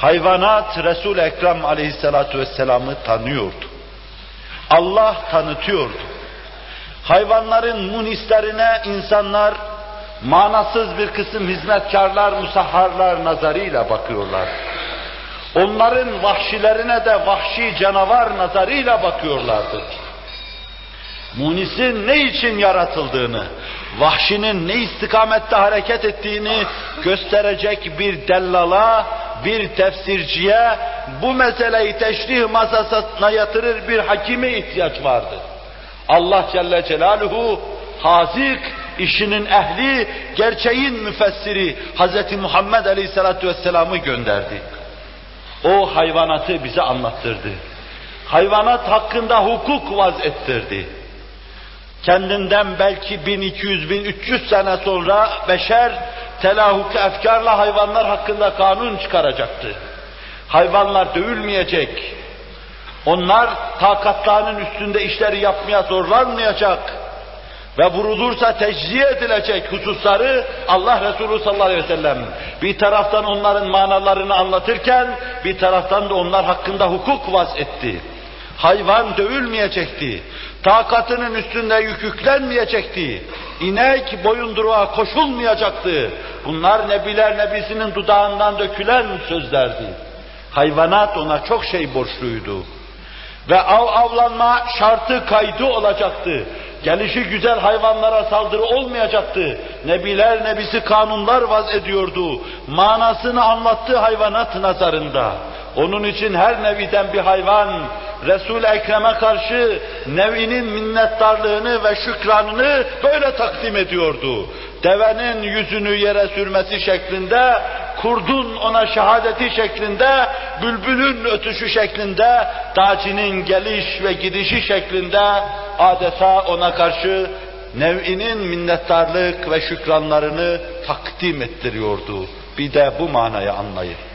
Hayvanat Resul-i Ekrem aleyhissalatu vesselam'ı tanıyordu. Allah tanıtıyordu. Hayvanların munislerine insanlar manasız bir kısım hizmetkarlar, musahharlar nazarıyla bakıyorlar. Onların vahşilerine de vahşi canavar nazarıyla bakıyorlardı. Munisin ne için yaratıldığını, vahşinin ne istikamette hareket ettiğini gösterecek bir dellala, bir tefsirciye, bu meseleyi teşrih masasına yatırır bir hakime ihtiyaç vardı. Allah Celle Celaluhu hazik, işinin ehli, gerçeğin müfessiri Hz. Muhammed Aleyhisselatü Vesselam'ı gönderdi. O hayvanatı bize anlattırdı. Hayvanat hakkında hukuk vaz ettirdi. Kendinden belki 1200-1300 sene sonra beşer telahuk efkarla hayvanlar hakkında kanun çıkaracaktı. Hayvanlar dövülmeyecek. Onlar takatlarının üstünde işleri yapmaya zorlanmayacak ve vurulursa tecziye edilecek hususları Allah Resulü sallallahu aleyhi ve sellem bir taraftan onların manalarını anlatırken bir taraftan da onlar hakkında hukuk vaz etti. Hayvan dövülmeyecekti. Takatının üstünde yük yüklenmeyecekti. İnek boyunduruğa koşulmayacaktı. Bunlar Nebiler Nebisi'nin dudağından dökülen sözlerdi. Hayvanat ona çok şey borçluydu. Ve av avlanma şartı kaydı olacaktı. Gelişi güzel hayvanlara saldırı olmayacaktı. Nebiler nebisi kanunlar vaz ediyordu. Manasını anlattı hayvanat nazarında. Onun için her neviden bir hayvan Resul-i Ekrem'e karşı nevinin minnettarlığını ve şükranını böyle takdim ediyordu. Devenin yüzünü yere sürmesi şeklinde, kurdun ona şehadeti şeklinde, bülbülün ötüşü şeklinde, dacinin geliş ve gidişi şeklinde adeta ona karşı nev'inin minnettarlık ve şükranlarını takdim ettiriyordu. Bir de bu manayı anlayın.